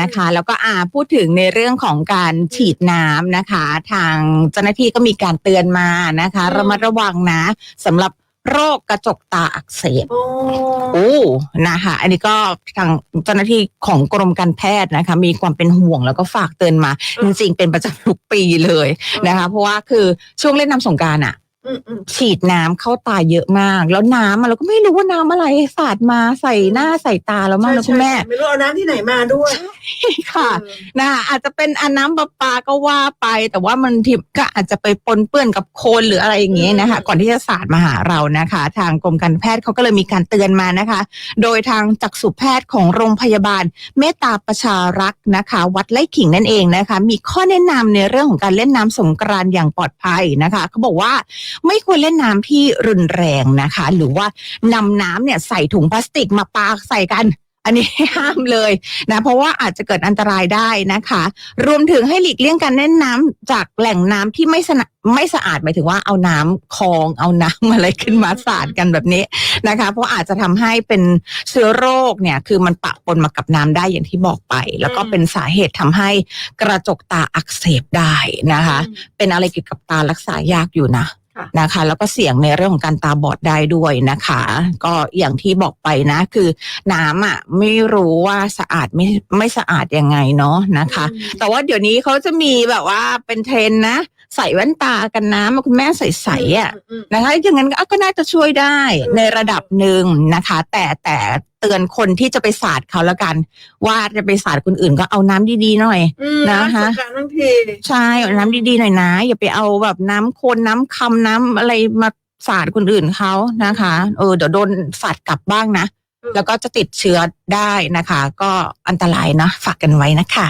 นะคะ แล้วก็อ่าพูดถึงในเรื่องของการฉีดน้ำนะคะ ทางเจ้าหน้าที่ก็มีการเตือนมานะคะอืมระมัดระวังนะสำหรับโรคกระจกตาอักเสบโอ้โอ้นะคะอันนี้ก็ทางเจ้าหน้าที่ของกรมการแพทย์นะคะ มีความเป็นห่วงแล้วก็ฝากเตือนมา จริงๆ เป็นประจำทุกปีเลยนะคะ เพราะว่าคือช่วงเล่นน้ำสงกรารอะอืมอืม ฉีดน้ำเข้าตาเยอะมาก แล้วน้ำอะเราก็ไม่รู้ว่าน้ำอะไรสาดมาใส่หน้าใส่ตาเรามากนะคุณแม่ ใช่ไม่รู้เอาน้ำที่ไหนมาด้วยค่ะ เออ นะคะอาจจะเป็นอันน้ำประปาก็ว่าไป แต่ว่ามันทิก็อาจจะไปปนเปื้อนกับโคลนหรืออะไรอย่างเงี้ยนะคะ อืม ก่อนที่จะสาดมาหาเรานะคะ ทางกรมการแพทย์เขาก็เลยมีการเตือนมานะคะ โดยทางจักษุแพทย์ของโรงพยาบาล เมตตาประชารักษ์นะคะ วัดไร่ขิงนั่นเองนะคะ มีข้อแนะนำในเรื่องของการเล่นน้ำสงกรานต์อย่างปลอดภัยนะคะเขาบอกว่าไม่ควรเล่นน้ำที่รุนแรงนะคะ หรือว่านำน้ำเนี่ยใส่ถุงพลาสติกมาปาใส่กัน อันนี้ ห้ามเลยนะ เพราะว่าอาจจะเกิดอันตรายได้นะคะ รวมถึงให้หลีกเลี่ยงการเล่นน้ำจากแหล่งน้ำที่ไม่สะไม่สะอาดหมายถึงว่าเอาน้ำคลองเอาน้ำอะไรขึ้นมาสาดกันแบบนี้นะคะ เพราะอาจจะทำให้เป็นเชื้อโรคเนี่ยคือมันปะปนมากับน้ำได้อย่างที่บอกไป แล้วก็เป็นสาเหตุทำให้กระจกตาอักเสบได้นะคะ เป็นอะไรเกี่ยวกับตารักษายากอยู่นะค่ะ นะคะ แล้วก็เสี่ยงในเรื่องของการตาบอดได้ด้วยนะคะ ก็อย่างที่บอกไปนะ คือน้ำอะไม่รู้ว่าสะอาดไม่ไม่สะอาดยังไงเนาะนะคะ แต่ว่าเดี๋ยวนี้เขาจะมีแบบว่าเป็นเทรนด์นะ ใส่แว่นตากันน้ำคุณแม่ใส่ๆอะมนะคะอย่างนั้นก็ก็น่าจะช่วยได้ในระดับหนึ่งนะคะ แต่แต่เตือนคนที่จะไปสาดเขาแล้วกัน ว่าจะไปสาดคนอื่นก็เอาน้ำดีๆหน่อยอืมนะคะสงกรานต์ทั้งทีใช่เอาน้ำดีๆหน่อยนะ อย่าไปเอาแบบน้ำโคลนน้ำคำน้ำอะไรมาสาดคนอื่นเขานะคะ เออเดี๋ยวโดนสาดกลับบ้างนะแล้วก็จะติดเชื้อได้นะคะ ก็อันตรายนะฝากกันไว้นะคะ